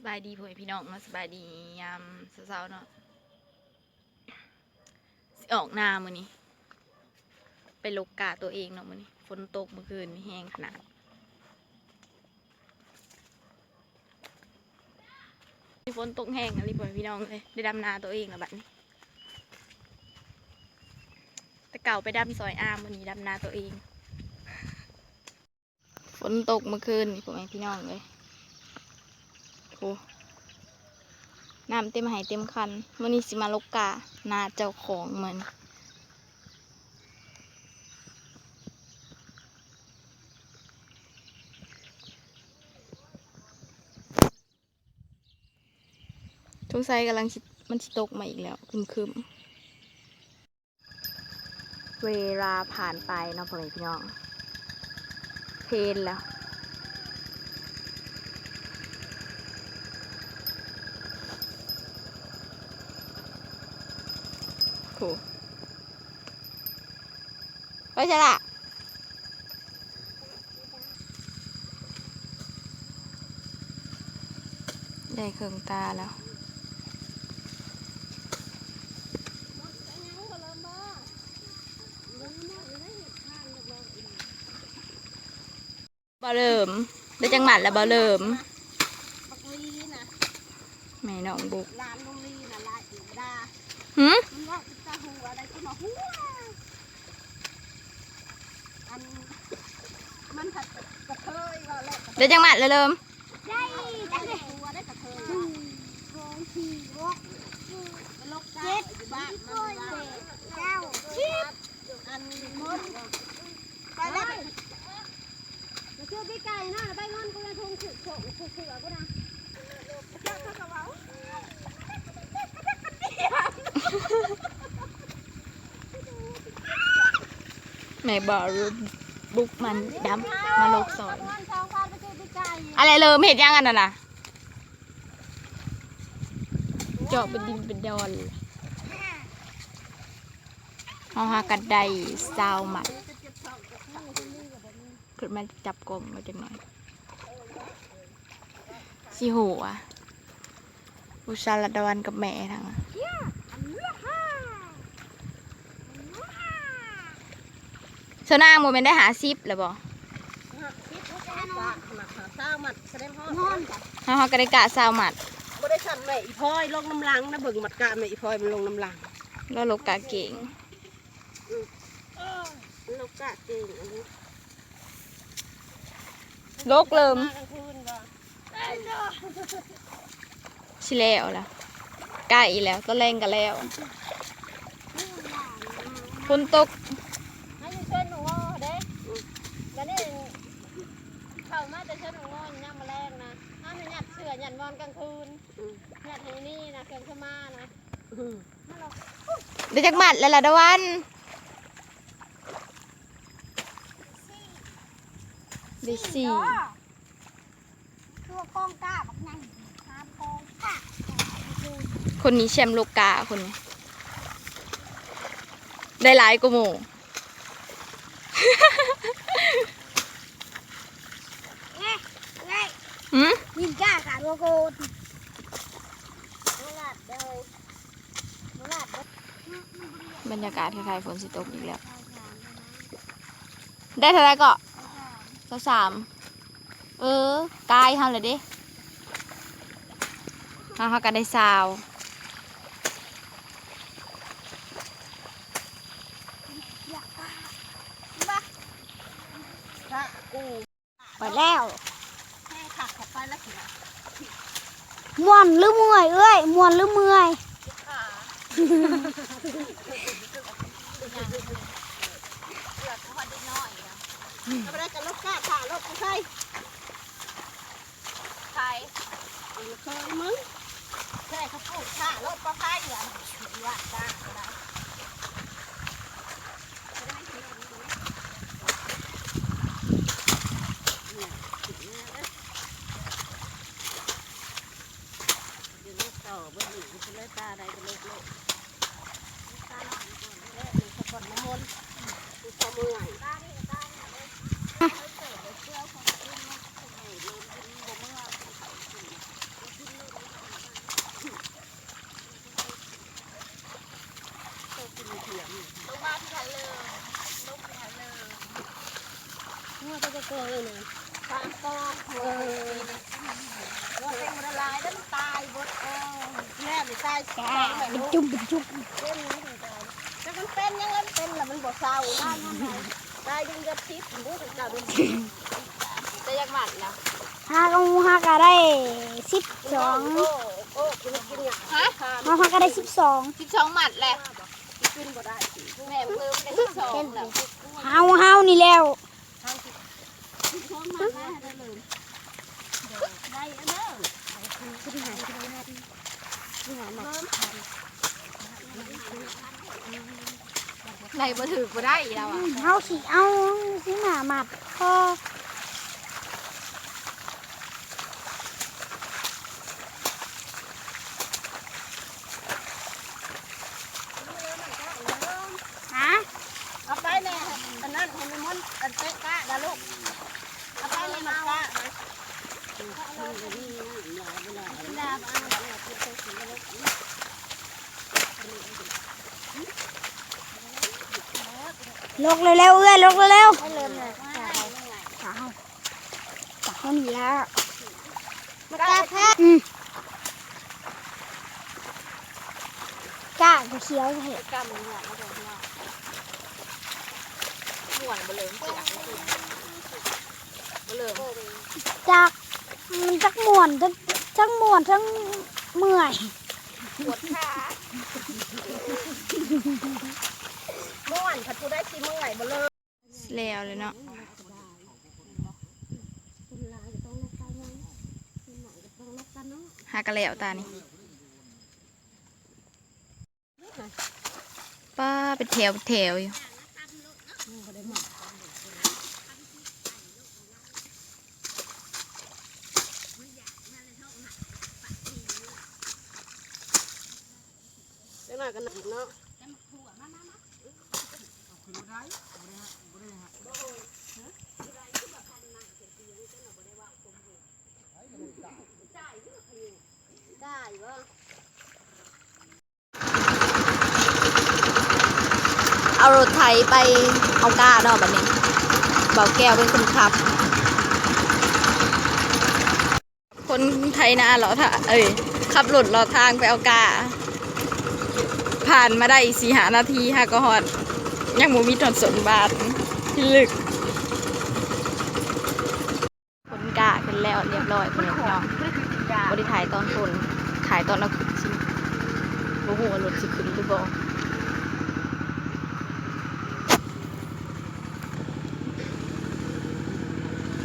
สบายดีพ่อแม่พี่น้องเนาะสบายดียามเช้าๆเนาะสิออกหน้ามื้อนี้ไปลกกาตัวเองเนาะมื้อนี้ฝนตกเมื่อคืนนี่แห้งขนาดมีฝนตกแห้งอะไรพ่อแม่พี่น้องเลยได้ดำนาตัวเองแล้วบัดนี้แต่เก่าไปดำซอยอามื้อนี้ดำนาตัวเอง ฝนตกเมื่อคืนนี่พ่อแม่พี่น้องเลย โอ้น้ำเต็มหายเต็มคันวันนี้สิมาลกกานาเจ้าของเหมือนทุกไซกำลังมันสิตกมาอีกแล้วคึมคึมเวลาผ่านไปเนาะพ่อแม่พี่น้อง เพลนแล้ว โถไปใช่ละได้เครื่องตาแล้วบอเริ่มได้จังหวัดแล้วบอเริ่มบักลีนะแม่น้องบุกลานลุงลีนะลายอยู่ดา หืมมันว่าอิตาหัวอะไรก็มาหัวอันมันถัดกระเทยว่าแหละกระเทยได้จังหวัดแล้วเริ่มได้ได้หัวได้กระเทยสองสี่หกมันลกเจ็ดบ้านมันว่าเก้าสิบอันมันไปแล้วมาช่วยพี่ไก่นะไปงอนกูจะทงสืบส่งสืบเสือกูนะ เจ้าเขาก็เว้า แม่บอกบุกมันดำมาลกซอยอนสอย อะไรเริ่มเห็ดยังกันน่ะนะเจาะเป็นดินเป็นดอนเอาหากันไดซาวหมัดขึ้นมาจับกลมมาจังหน่อยสิหัวอุชาลดวันกับแม่ทั้งนั้นเสนางโมเมนได้หาซิปเลยบ่คิดว่าจะหนักหนักเศร้ามันแสดงพ่อนอนจ้ะเขาหากระไดกะซาวหมัดบ่ได้สั่นแม่อีพลอยลงน้ำลังนะเบิ่งมัดกะแม่อีพลอยมันลงน้ำลังแล้วลกกะเก่งลกกะเก่งอันนี้ลกเริ่มมากลางคืนบ่ชิแล้วล่ะใกล้แล้วตอนแรงกันแล้วฝนตก ให้อยู่เชิญหนูงอเด้แล้วนี่เข้ามาแต่เชิญหนู งอยังมาแรงนะห้ามหยัดเสือหยัดนอนกลางคืนหยัดให้นี่นะเครื่องขมานะอืมได้จักหมัดแล้วล่ะดาวัน ได้สี่ตัวกองกล้าบักนั่งตามกองกล้าคนนี้แชมป์โลกาคนนี้ได้หลายกว่าหมู่ เอ้ยเอ้ย หืมยิงก้าขาดโกนลาดบรรยากาศคล้ายๆฝนสิตกอีกแล้ว ได้เท่าไหรก็สาวสาม เออกายเฮาเลยดิเฮาเฮาก็ได้สาวไปแล้ว แค่ขับเข้าไปแล้วสิ ม่วนหรือเมื่อยเอ้ยม่วนหรือเมื่อยเอาไปได้กันลกกะขาลกกูใช่ใครเอาเคยมึงใช่เขาพูดขาลกก็พายเหลือว่าจ้าก็ได้เดี๋ยวลูกต่อเบิ่งอีกจะเลยตาใดก็เลิกโลกตาหน่อยก่อนแรกมันสะกดน้ำมนต์กูขอมือไหวตานี่ตานี่เลยเปิดเสื้อของคุณมาคุณไหนโดนกินบ่เมื่อคุณกิน นี่ ตายตายไปลูกจุ่มเป็นจุ่มเป็นยังไงตายแต่มันเป็นยังไงเป็นแล้วมันบ่เศร้าได้ยังไงตายยังจะทิพย์รู้สึกเจ้าเป็นจะยักหมัดแล้วหากเอาหากะได้สิบสองโอ้โอ้กินกินเนี่ยฮะเอาหากะได้สิบสองสิบสองหมัดแหละกินบ่ได้สิแม่ลืมได้สิบสองแล้วเฮาเฮานี่แล้วท้องมาได้เลยได้เด้อ ในบ่ถือบ่ได้อีแล้วอะเฮาสิเอาสิหนาหมัดพอฮะเอาไปแน่อันนั้นให้มันมันอันเตะกะนะลูกเอาไปเลยมันกะนะลกเร็วๆเอ้ยลกเร็วๆให้เริ่มเลยสาวสาวนี่แล้วมันกะแท้อืมกล้าเขียวเห็ดกำมันหวานมาเลยหวานบะเลิมจักบะเลิมจักมันจักมวนทั้งทั้งม่วนทั้ง เมื่อยปวดขาม่วนผัดกูได้สิเมื่อยบ่เลยแล้วเลยเนาะหากระแล้วตานี่ป้าเป็นแถวเป็นแถวอยู่ ได้มา กันนักเนาะได้บ่เอารถไถไปเอาก้าเนาะแบบนี้เบาแก้วเป็นคนขับ คนไทยนาเหรอท่าเอ้ยขับรถรอทางไปเอากา ผ่านมาได้อีกสี่หานาทีฮะก็ฮอดยังหมูมีถนนสนบาทที่ลึกคนกาขึ้นแล้วเรียบร้อยคนนี้พี่น้องบริถ่ายตอนคนถ่ายตอนเราขึ้นสิบ่ฮู้ว่ารถสิขึ้นหรือบ่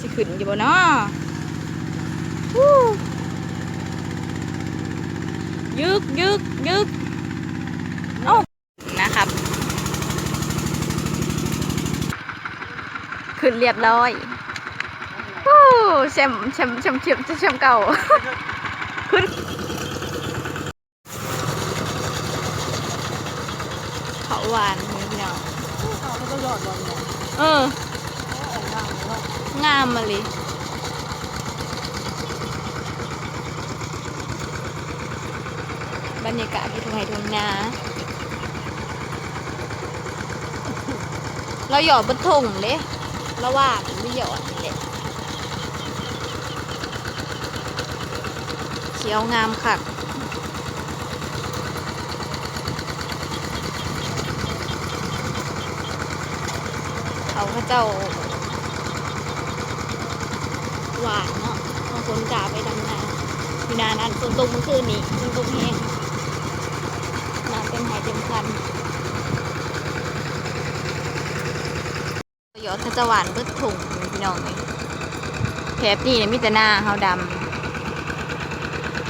สิขึ้นอยู่บ่เนาะวู้ยึกยึกยึกเอ้านะครับ ขึ้นเรียบร้อยวู้แชมแชมแชมป์แชมป์แชมเก่า ขึ้นเขาหวานนี่พี่น้องเนี่ยเออ งามมาเลยบรรยากาศที่ทุ่งไห่ทุ่งนาเราหยอดบนทงเลย เราว่ามันไม่หยอดเลยเขียวงามค่ะเขาพระเจ้าหวานเนาะบางคนกาไปดำนามีนานั้นฝนตกเมื่อคืนนี้ฝนตกแห้งน้ำเต็มหายเต็มคัน ยอดขจหวานเบิดถุงพี่น้องเลยแถบนี่เนี่ยมีแต่หน้าเฮาดำ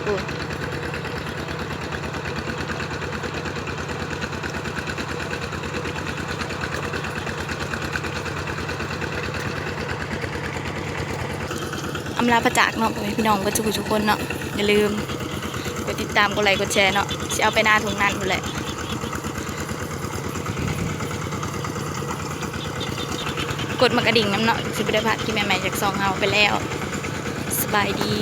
อุ้ยอำลาประจากเนาะพี่น้องก็ทุกทุกคนเนาะอย่าลืมกดติดตามกดไลค์กดแชร์เนาะจะเอาไปหน้าถุงนั้นหมดแหละ กดมากระดิ่งน้ำเนาะสิบได้พัดที่ใหม่ๆจากซองเฮาไปแล้ว สบายดี